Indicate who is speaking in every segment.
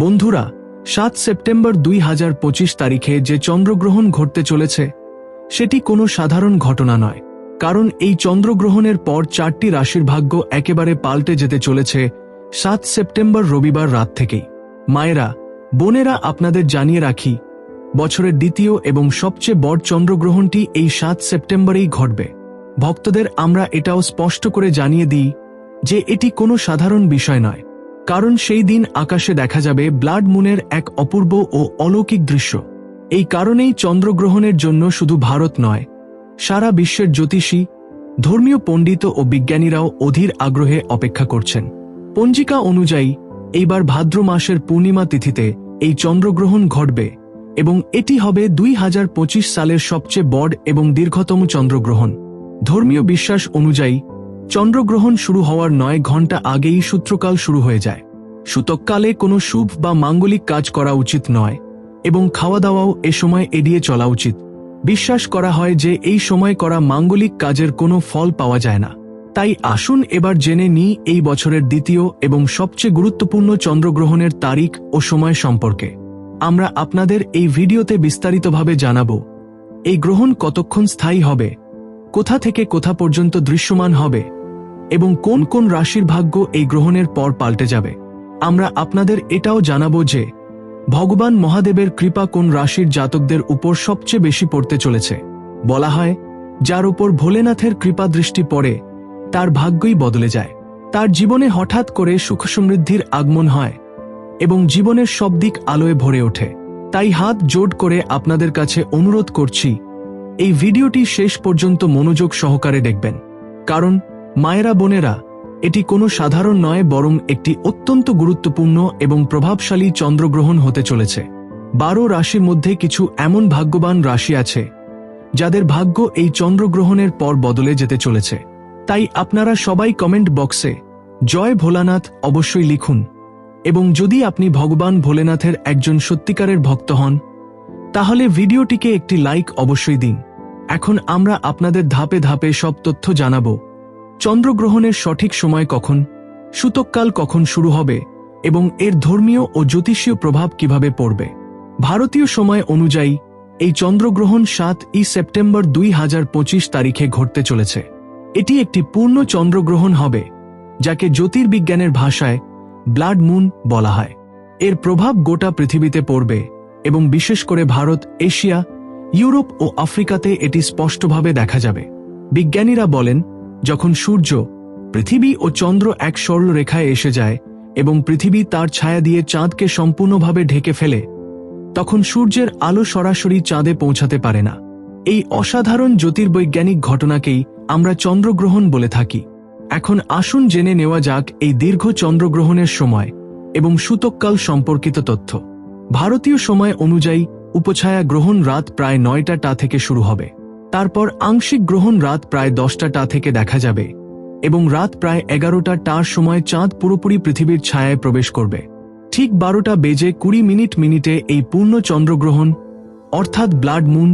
Speaker 1: বন্ধুরা, সাত সেপ্টেম্বর দুই হাজার পঁচিশ তারিখে যে চন্দ্রগ্রহণ ঘটতে চলেছে, সেটি কোনো সাধারণ ঘটনা নয়, কারণ এই চন্দ্রগ্রহণের পর চারটি রাশির ভাগ্য একেবারে পাল্টে যেতে চলেছে সাত সেপ্টেম্বর রবিবার রাত থেকেই। মায়েরা, বোনেরা আপনাদের জানিয়ে রাখি, বছরের দ্বিতীয় এবং সবচেয়ে বড় চন্দ্রগ্রহণটি এই সাত সেপ্টেম্বরেই ঘটবে। ভক্তদের আমরা এটাও স্পষ্ট করে জানিয়ে দিই যে এটি কোনো সাধারণ বিষয় নয় কারণ সেই দিন আকাশে দেখা যাবে ব্লাড মুনের এক অপূর্ব ও অলৌকিক দৃশ্য। এই কারণেই চন্দ্রগ্রহণের জন্য শুধু ভারত নয়, সারা বিশ্বের জ্যোতিষী, ধর্মীয় পণ্ডিত ও বিজ্ঞানীরাও অধীর আগ্রহে অপেক্ষা করছেন। পঞ্জিকা অনুযায়ী, এইবার ভাদ্র মাসের পূর্ণিমা তিথিতে এই চন্দ্রগ্রহণ ঘটবে এবং এটি হবে দুই হাজার পঁচিশ সালের সবচেয়ে বড় এবং দীর্ঘতম চন্দ্রগ্রহণ। ধর্মীয় বিশ্বাস অনুযায়ী চন্দ্রগ্রহণ শুরু হওয়ার নয় ঘণ্টা আগেই সূত্রকাল শুরু হয়ে যায়। সূতককালে কোনো শুভ বা মাঙ্গলিক কাজ করা উচিত নয় এবং খাওয়া দাওয়াও এ সময় এড়িয়ে চলা উচিত। বিশ্বাস করা হয় যে এই সময় করা মাঙ্গলিক কাজের কোনো ফল পাওয়া যায় না। তাই আসুন এবার জেনে নিই এই বছরের দ্বিতীয় এবং সবচেয়ে গুরুত্বপূর্ণ চন্দ্রগ্রহণের তারিখ ও সময় সম্পর্কে। আমরা আপনাদের এই ভিডিওতে বিস্তারিতভাবে জানাব, এই গ্রহণ কতক্ষণ স্থায়ী হবে, কোথা থেকে কোথা পর্যন্ত দৃশ্যমান হবে এবং কোন কোন রাশির ভাগ্য এই গ্রহণের পর পাল্টে যাবে। আমরা আপনাদের এটাও জানাব যে, ভগবান মহাদেবের কৃপা কোন রাশির জাতকদের উপর সবচেয়ে বেশি পড়তে চলেছে। বলা হয়, যার উপর ভোলেনাথের কৃপা দৃষ্টি পড়ে, তার ভাগ্যই বদলে যায়। তার জীবনে হঠাৎ করে সুখ সমৃদ্ধির আগমন হয়, এবং জীবনের সব দিক আলোয় ভরে ওঠে। তাই হাত জোট করে আপনাদের কাছে অনুরোধ করছি, এই ভিডিওটি শেষ পর্যন্ত মনোযোগ সহকারে দেখবেন। কারণ মায়েরা বোনেরা, এটি কোনো সাধারণ নয়, বরং একটি অত্যন্ত গুরুত্বপূর্ণ এবং প্রভাবশালী চন্দ্রগ্রহণ হতে চলেছে। বারো রাশির মধ্যে কিছু এমন ভাগ্যবান রাশি আছে, যাদের ভাগ্য এই চন্দ্রগ্রহণের পর বদলে যেতে চলেছে। তাই আপনারা সবাই কমেন্ট বক্সে, জয় ভোলানাথ অবশ্যই লিখুন। এবং যদি আপনি ভগবান ভোলেনাথের একজন সত্যিকারের ভক্ত হন, তাহলে ভিডিওটিকে একটি লাইক অবশ্যই দিন। এখন আমরা আপনাদের ধাপে ধাপে সব তথ্য জানাব। চন্দ্রগ্রহণের সঠিক সময় কখন, সূতককাল কখন শুরু হবে, এবং এর ধর্মীয় ও জ্যোতিষীয় প্রভাব কীভাবে পড়বে। ভারতীয় সময় অনুযায়ী, এই চন্দ্রগ্রহণ সাত ই সেপ্টেম্বর দুই হাজার পঁচিশ তারিখে ঘটতে চলেছে। এটি একটি পূর্ণ চন্দ্রগ্রহণ হবে, যাকে জ্যোতির্বিজ্ঞানের ভাষায় ব্লাড মুন বলা হয়। এর প্রভাব গোটা পৃথিবীতে পড়বে, এবং বিশেষ করে ভারত, এশিয়া, ইউরোপ ও আফ্রিকাতে এটি স্পষ্টভাবে দেখা যাবে। বিজ্ঞানীরা বলেন যখন সূর্য পৃথিবী ও চন্দ্র এক সরল রেখায় এসে যায় এবং পৃথিবী তার ছায়া দিয়ে চাঁদকে সম্পূর্ণভাবে ঢেকে ফেলে, তখন সূর্যের আলো সরাসরি চাঁদে পৌঁছাতে পারে না। এই অসাধারণ জ্যোতির্বৈজ্ঞানিক ঘটনাকেই আমরা চন্দ্রগ্রহণ বলে থাকি। এখন আসুন জেনে নেওয়া যাক এই দীর্ঘ চন্দ্রগ্রহণের সময় এবং সূতককাল সম্পর্কিত তথ্য। ভারতীয় সময় অনুযায়ী উপছায়া গ্রহণ রাত প্রায় নয়টা টা থেকে শুরু হবে। তারপর আংশিক গ্রহণ রাত প্রায় দশটা টা থেকে দেখা যাবে, এবং রাত প্রায় এগারোটা টার সময় চাঁদ পুরোপুরি পৃথিবীর ছায়ায় প্রবেশ করবে। ঠিক বারোটা বেজে কুড়ি মিনিট মিনিটে এই পূর্ণ চন্দ্রগ্রহণ, অর্থাৎ ব্লাড মুন,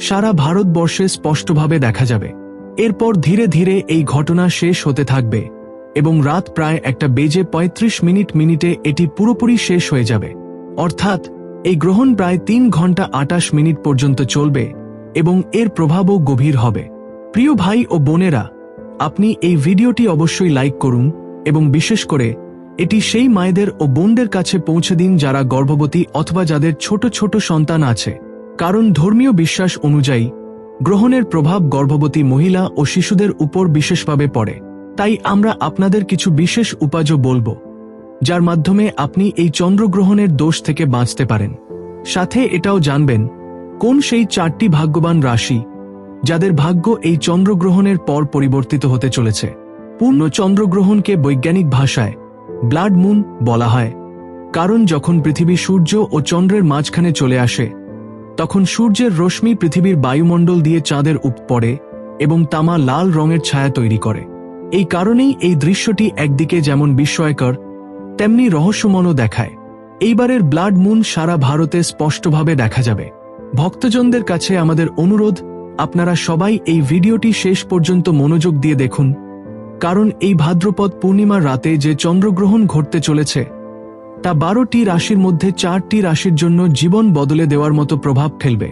Speaker 1: সারা ভারতবর্ষে স্পষ্টভাবে দেখা যাবে। এরপর ধীরে ধীরে এই ঘটনা শেষ হতে থাকবে, এবং রাত প্রায় একটা বেজে ৩৫ মিনিট মিনিটে এটি পুরোপুরি শেষ হয়ে যাবে। অর্থাৎ, এই গ্রহণ প্রায় তিন ঘণ্টা আটাশ মিনিট পর্যন্ত চলবে এবং এর প্রভাবও গভীর হবে। প্রিয় ভাই ও বোনেরা, আপনি এই ভিডিওটি অবশ্যই লাইক করুন এবং বিশেষ করে এটি সেই মায়েদের ও বোনদের কাছে পৌঁছে দিন যারা গর্ভবতী অথবা যাদের ছোট ছোট সন্তান আছে। কারণ ধর্মীয় বিশ্বাস অনুযায়ী গ্রহণের প্রভাব গর্ভবতী মহিলা ও শিশুদের উপর বিশেষভাবে পড়ে। তাই আমরা আপনাদের কিছু বিশেষ উপায় বলব, যার মাধ্যমে আপনি এই চন্দ্রগ্রহণের দোষ থেকে বাঁচতে পারেন। সাথে এটাও জানবেন কোন সেই চারটি ভাগ্যবান রাশি যাদের ভাগ্য এই চন্দ্রগ্রহণের পর পরিবর্তিত হতে চলেছে? পূর্ণ চন্দ্রগ্রহণকে বৈজ্ঞানিক ভাষায় ব্লাড মুন বলা হয়। কারণ যখন পৃথিবী সূর্য ও চন্দ্রের মাঝখানে চলে আসে, তখন সূর্যের রশ্মি পৃথিবীর বায়ুমণ্ডল দিয়ে চাঁদের উপ পড়ে এবং তামা লাল রঙের ছায়া তৈরি করে। এই কারণেই এই দৃশ্যটি একদিকে যেমন বিস্ময়কর, তেমনি রহস্যমনও দেখায়। এইবারের ব্লাড মুন সারা ভারতে স্পষ্টভাবে দেখা যাবে। ভক্তজনদের কাছে আমাদের অনুরোধ, আপনারা সবাই এই ভিডিওটি শেষ পর্যন্ত মনোযোগ দিয়ে দেখুন। কারণ এই ভাদ্রপদ পূর্ণিমার রাতে যে চন্দ্রগ্রহণ ঘটতে চলেছে, তা বারোটি রাশির মধ্যে চারটি রাশির জন্য জীবন বদলে দেওয়ার মতো প্রভাব ফেলবে।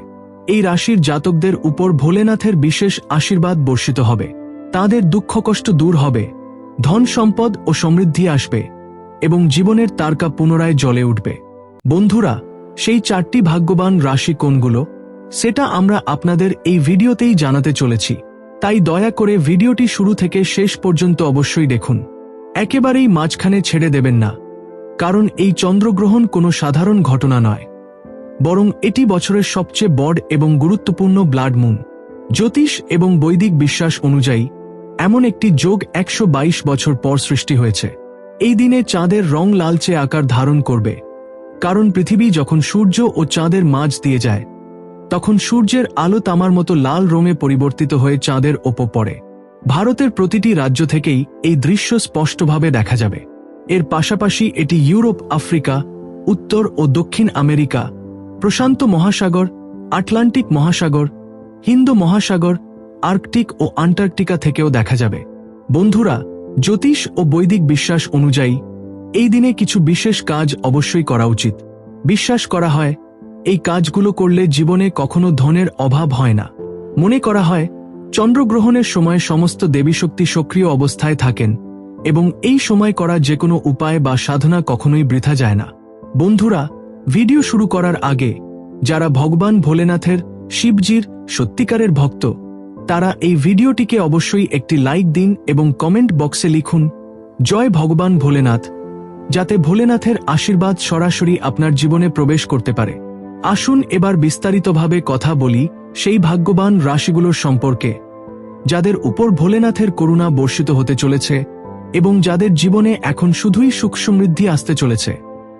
Speaker 1: এই রাশির জাতকদের উপর ভোলেনাথের বিশেষ আশীর্বাদ বর্ষিত হবে। তাদের দুঃখ কষ্ট দূর হবে, ধন সম্পদ ও সমৃদ্ধি আসবে এবং জীবনের তারকা পুনরায় জ্বলে উঠবে। বন্ধুরা সেই চারটি ভাগ্যবান রাশি কোনগুলো? সেটা আমরা আপনাদের এই ভিডিওতেই জানাতে চলেছি। তাই দয়া করে ভিডিওটি শুরু থেকে শেষ পর্যন্ত অবশ্যই দেখুন। একেবারেই মাঝখানে ছেড়ে দেবেন না। কারণ এই চন্দ্রগ্রহণ কোনো সাধারণ ঘটনা নয়। বরং এটি বছরের সবচেয়ে বড় এবং গুরুত্বপূর্ণ ব্লাড মুন। জ্যোতিষ এবং বৈদিক বিশ্বাস অনুযায়ী, এমন একটি যোগ একশো বাইশ বছর পর সৃষ্টি হয়েছে। এই দিনে চাঁদের রং লালচে আকার ধারণ করবে। কারণ পৃথিবী যখন সূর্য ও চাঁদের মাঝ দিয়ে যায়, তখন সূর্যের আলো তামার মতো লাল রঙে পরিবর্তিত হয়ে চাঁদের ওপর পড়ে। ভারতের প্রতিটি রাজ্য থেকেই এই দৃশ্য স্পষ্টভাবে দেখা যাবে। এর পাশাপাশি এটি ইউরোপ, আফ্রিকা, উত্তর ও দক্ষিণ আমেরিকা, প্রশান্ত মহাসাগর, আটলান্টিক মহাসাগর, হিন্দু মহাসাগর, আর্কটিক ও আন্টার্কটিকা থেকেও দেখা যাবে। বন্ধুরা, জ্যোতিষ ও বৈদিক বিশ্বাস অনুযায়ী এই দিনে কিছু বিশেষ কাজ অবশ্যই করা উচিত। বিশ্বাস করা হয়, এই কাজগুলো করলে জীবনে কখনো ধনের অভাব হয় না। মনে করা হয়, চন্দ্রগ্রহণের সময় সমস্ত দেবীশক্তি সক্রিয় অবস্থায় থাকেন এবং এই সময় করা যে কোনো উপায় বা সাধনা কখনোই বৃথা যায় না। বন্ধুরা, ভিডিও শুরু করার আগে, যারা ভগবান ভোলেনাথের, শিবজির, সত্যিকারের ভক্ত, তারা এই ভিডিওটিকে অবশ্যই একটি লাইক দিন এবং কমেন্ট বক্সে লিখুন, জয় ভগবান ভোলেনাথ। যাতে ভোলেনাথের আশীর্বাদ সরাসরি আপনার জীবনে প্রবেশ করতে পারে। আসুন এবার বিস্তারিতভাবে কথা বলি সেই ভাগ্যবান রাশিগুলোর সম্পর্কে, যাদের উপর ভোলেনাথের করুণা বর্ষিত হতে চলেছে এবং যাদের জীবনে এখন শুধুই সুখ সমৃদ্ধি আসতে চলেছে।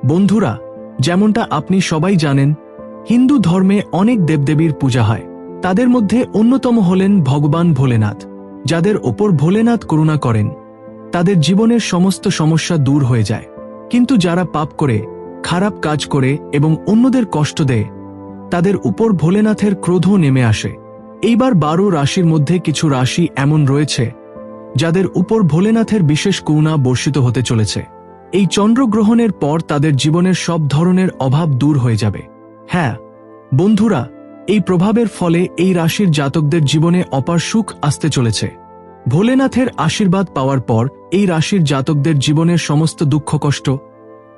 Speaker 1: বন্ধুরা, যেমনটা আপনি সবাই জানেন, হিন্দু ধর্মে অনেক দেবদেবীর পূজা হয়। তাদের মধ্যে অন্যতম হলেন ভগবান ভোলেনাথ, যাদের ওপর ভোলেনাথ করুণা করেন। তাদের জীবনের সমস্ত সমস্যা দূর হয়ে যায়। কিন্তু যারা পাপ করে, খারাপ কাজ করে এবং অন্যদের কষ্ট দেয়, তাদের উপর ভোলেনাথের ক্রোধ নেমে আসে। এইবার বারো রাশির মধ্যে কিছু রাশি এমন রয়েছে, যাদের উপর ভোলেনাথের বিশেষ করুণা বর্ষিত হতে চলেছে। এই চন্দ্রগ্রহণের পর তাদের জীবনের সব ধরনের অভাব দূর হয়ে যাবে। হ্যাঁ বন্ধুরা, এই প্রভাবের ফলে এই রাশির জাতকদের জীবনে অপার সুখ আসতে চলেছে। ভোলেনাথের আশীর্বাদ পাওয়ার পর এই রাশির জাতকদের জীবনের সমস্ত দুঃখ কষ্ট,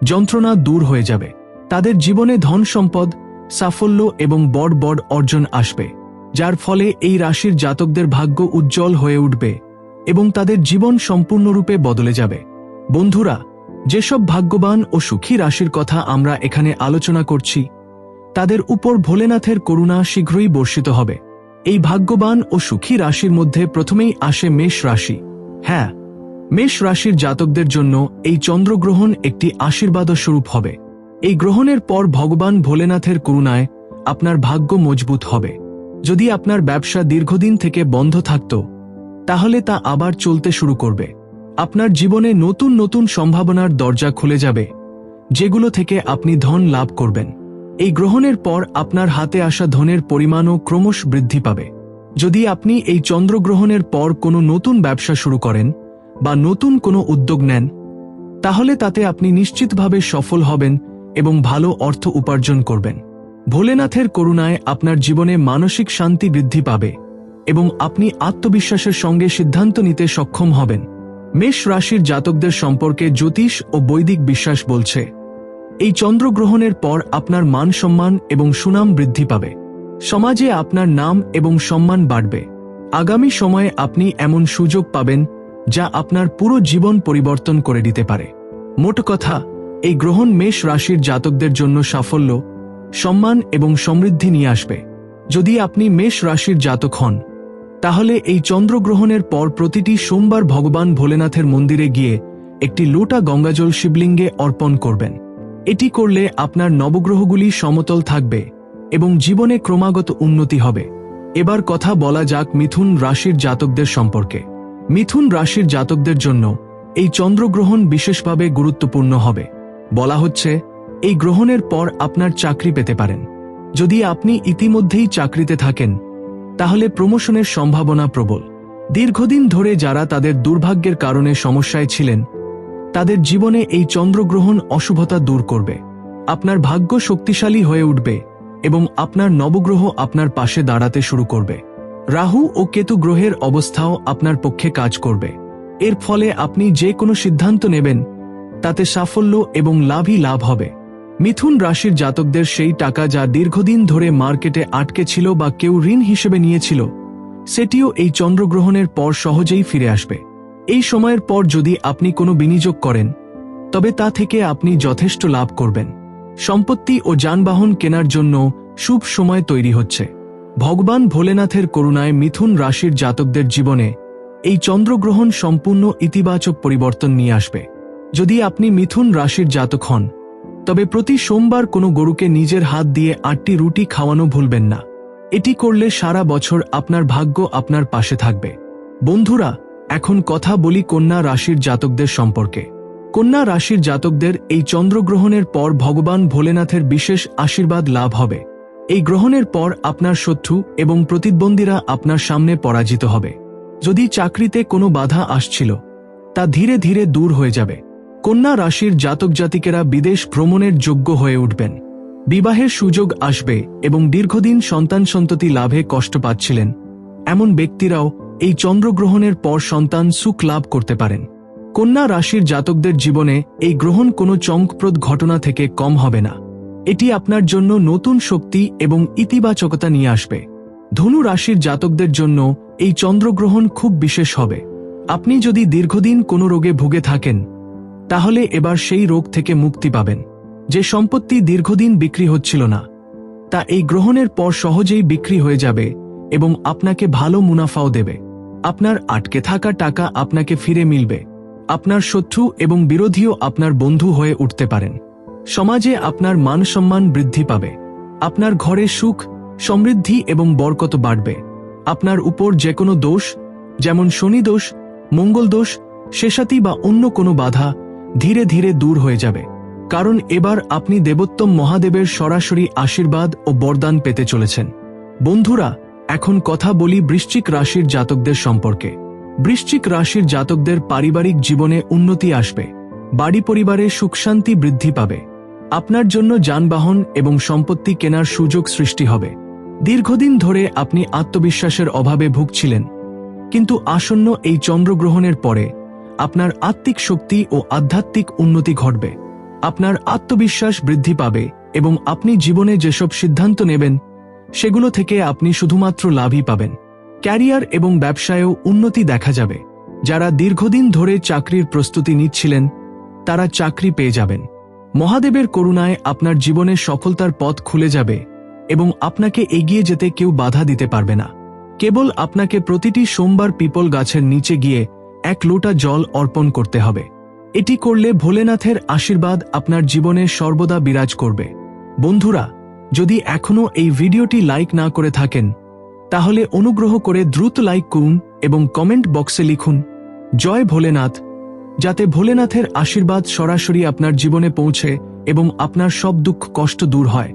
Speaker 1: যন্ত্রণা দূর হয়ে যাবে। তাদের জীবনে ধন সম্পদ, সাফল্য এবং বড় বড় অর্জন আসবে, যার ফলে এই রাশির জাতকদের ভাগ্য উজ্জ্বল হয়ে উঠবে এবং তাদের জীবন সম্পূর্ণরূপে বদলে যাবে। বন্ধুরা, যেসব ভাগ্যবান ও সুখী রাশির কথা আমরা এখানে আলোচনা করছি, তাদের উপর ভোলেনাথের করুণা শীঘ্রই বর্ষিত হবে। এই ভাগ্যবান ও সুখী রাশির মধ্যে প্রথমেই আসে মেষ রাশি। হ্যাঁ মেষ রাশির জাতকদের জন্য এই চন্দ্রগ্রহণ একটি আশীর্বাদ স্বরূপ হবে। এই গ্রহণের পর ভগবান ভোলেনাথের করুণায় আপনার ভাগ্য মজবুত হবে। যদি আপনার ব্যবসা দীর্ঘদিন থেকে বন্ধ থাকত, তাহলে তা আবার চলতে শুরু করবে। আপনার জীবনে নতুন নতুন সম্ভাবনার দরজা খুলে যাবে, যেগুলো থেকে আপনি ধন লাভ করবেন। এই গ্রহণের পর আপনার হাতে আসা ধনের পরিমাণও ক্রমশ বৃদ্ধি পাবে। যদি আপনি এই চন্দ্রগ্রহণের পর কোনো নতুন ব্যবসা শুরু করেন বা নতুন কোনো উদ্যোগ নেন, তাহলে তাতে আপনি নিশ্চিতভাবে সফল হবেন এবং ভালো অর্থ উপার্জন করবেন। ভোলেনাথের করুণায় আপনার জীবনে মানসিক শান্তি বৃদ্ধি পাবে এবং আপনি আত্মবিশ্বাসের সঙ্গে সিদ্ধান্ত নিতে সক্ষম হবেন। মেষ রাশির জাতকদের সম্পর্কে জ্যোতিষ ও বৈদিক বিশ্বাস বলছে এই চন্দ্রগ্রহণের পর আপনার মান সম্মান এবং সুনাম বৃদ্ধি পাবে। সমাজে আপনার নাম এবং সম্মান বাড়বে। আগামী সময়ে আপনি এমন সুযোগ পাবেন যা আপনার পুরো জীবন পরিবর্তন করে দিতে পারে। মোট কথা, এই গ্রহণ মেষ রাশির জাতকদের জন্য সাফল্য, সম্মান এবং সমৃদ্ধি নিয়ে আসবে। যদি আপনি মেষ রাশির জাতক হন, তাহলে এই চন্দ্রগ্রহণের পর প্রতিটি সোমবার ভগবান ভোলেনাথের মন্দিরে গিয়ে একটি লোটা গঙ্গাজল শিবলিঙ্গে অর্পণ করবেন। এটি করলে আপনার নবগ্রহগুলি সমতল থাকবে এবং জীবনে ক্রমাগত উন্নতি হবে। এবার কথা বলা যাক মিথুন রাশির জাতকদের সম্পর্কে। মিথুন রাশির জাতকদের জন্য এই চন্দ্রগ্রহণ বিশেষভাবে গুরুত্বপূর্ণ হবে। বলা হচ্ছে, এই গ্রহণের পর আপনার চাকরি পেতে পারেন। যদি আপনি ইতিমধ্যেই চাকরিতে থাকেন, তাহলে প্রমোশনের সম্ভাবনা প্রবল। দীর্ঘদিন ধরে যারা তাদের দুর্ভাগ্যের কারণে সমস্যায় ছিলেন তাদের জীবনে এই চন্দ্রগ্রহণ অশুভতা দূর করবে। আপনার ভাগ্য শক্তিশালী হয়ে উঠবে এবং আপনার নবগ্রহ আপনার পাশে দাঁড়াতে শুরু করবে। রাহু ও কেতু গ্রহের অবস্থাও আপনার পক্ষে কাজ করবে। এর ফলে আপনি যে কোনো সিদ্ধান্ত নেবেন, তাতে সাফল্য এবং লাভই লাভ হবে। মিথুন রাশির জাতকদের সেই টাকা যা দীর্ঘদিন ধরে মার্কেটে আটকে ছিল বা কেউ ঋণ হিসেবে নিয়েছিল, সেটিও এই চন্দ্রগ্রহণের পর সহজেই ফিরে আসবে। এই সময়ের পর যদি আপনি কোনো বিনিয়োগ করেন, তবে তা থেকে আপনি যথেষ্ট লাভ করবেন। সম্পত্তি ও যানবাহন কেনার জন্য শুভ সময় তৈরি হচ্ছে। ভগবান ভোলেনাথের করুণায় মিথুন রাশির জাতকদের জীবনে এই চন্দ্রগ্রহণ সম্পূর্ণ ইতিবাচক পরিবর্তন নিয়ে আসবে। যদি আপনি মিথুন রাশির জাতক হন, তবে প্রতি সোমবার কোনো গরুকে নিজের হাত দিয়ে আটটি রুটি খাওয়ানো ভুলবেন না। এটি করলে সারা বছর আপনার ভাগ্য আপনার পাশে থাকবে। বন্ধুরা এখন কথা বলি কন্যা রাশির জাতকদের সম্পর্কে। কন্যা রাশির জাতকদের এই চন্দ্রগ্রহণের পর ভগবান ভোলেনাথের বিশেষ আশীর্বাদ লাভ হবে। এই গ্রহণের পর আপনার শত্রু এবং প্রতিদ্বন্দ্বীরা আপনার সামনে পরাজিত হবে। যদি চাকরিতে কোনো বাধা আসছিল, তা ধীরে ধীরে দূর হয়ে যাবে। কন্যা রাশির জাতক জাতিকেরা বিদেশ ভ্রমণের যোগ্য হয়ে উঠবেন। বিবাহের সুযোগ আসবে এবং দীর্ঘদিন সন্তান সন্ততি লাভে কষ্ট পাচ্ছিলেন। এমন ব্যক্তিরাও এই চন্দ্রগ্রহণের পর সন্তান সুখ লাভ করতে পারেন। কন্যা রাশির জাতকদের জীবনে এই গ্রহণ কোনো চমকপ্রদ ঘটনা থেকে কম হবে না। এটি আপনার জন্য নতুন শক্তি এবং ইতিবাচকতা নিয়ে আসবে। ধনু রাশির জাতকদের জন্য এই চন্দ্রগ্রহণ খুব বিশেষ হবে। আপনি যদি দীর্ঘদিন কোনো রোগে ভুগে থাকেন, তাহলে এবার সেই রোগ থেকে মুক্তি পাবেন। যে সম্পত্তি দীর্ঘদিন বিক্রি হচ্ছিল না, তা এই গ্রহণের পর সহজেই বিক্রি হয়ে যাবে এবং আপনাকে ভালো মুনাফাও দেবে। আপনার আটকে থাকা টাকা আপনাকে ফিরে মিলবে। আপনার শত্রু এবং বিরোধীও আপনার বন্ধু হয়ে উঠতে পারেন। সমাজে আপনার মান সম্মান বৃদ্ধি পাবে। আপনার ঘরে সুখ, সমৃদ্ধি এবং বরকত বাড়বে। আপনার উপর যে কোনো দোষ, যেমন শনি দোষ, মঙ্গল দোষ, শেষাতি বা অন্য কোনো বাধা ধীরে ধীরে দূর হয়ে যাবে। কারণ এবার আপনি দেবোত্তম মহাদেবের সরাসরি আশীর্বাদ ও বরদান পেতে চলেছেন। বন্ধুরা এখন কথা বলি বৃশ্চিক রাশির জাতকদের সম্পর্কে। বৃশ্চিক রাশির জাতকদের পারিবারিক জীবনে উন্নতি আসবে। বাড়ি পরিবারে সুখশান্তি বৃদ্ধি পাবে। আপনার জন্য যানবাহন এবং সম্পত্তি কেনার সুযোগ সৃষ্টি হবে। দীর্ঘদিন ধরে আপনি আত্মবিশ্বাসের অভাবে ভুগছিলেন। কিন্তু আসন্ন এই চন্দ্রগ্রহণের পরে আপনার আত্মিক শক্তি ও আধ্যাত্মিক উন্নতি ঘটবে। আপনার আত্মবিশ্বাস বৃদ্ধি পাবে এবং আপনি জীবনে যেসব সিদ্ধান্ত নেবেন সেগুলো থেকে আপনি শুধুমাত্র লাভই পাবেন। ক্যারিয়ার এবং ব্যবসায়েও উন্নতি দেখা যাবে। যারা দীর্ঘদিন ধরে চাকরির প্রস্তুতি নিচ্ছিলেন, তারা চাকরি পেয়ে যাবেন। মহাদেবের করুণায় আপনার জীবনে সফলতার পথ খুলে যাবে এবং আপনাকে এগিয়ে যেতে কেউ বাধা দিতে পারবে না। কেবল আপনাকে প্রতিটি সোমবার পিপল গাছের নিচে গিয়ে এক লোটা জল অর্পণ করতে হবে। এটি করলে ভোলেনাথের আশীর্বাদ আপনার জীবনে সর্বদা বিরাজ করবে। বন্ধুরা যদি এখনও এই ভিডিওটি লাইক না করে থাকেন, তাহলে অনুগ্রহ করে দ্রুত লাইক করুন এবং কমেন্ট বক্সে লিখুন, জয় ভোলেনাথ যাতে ভোলেনাথের আশীর্বাদ সরাসরি আপনার জীবনে পৌঁছে এবং আপনার সব দুঃখ কষ্ট দূর হয়।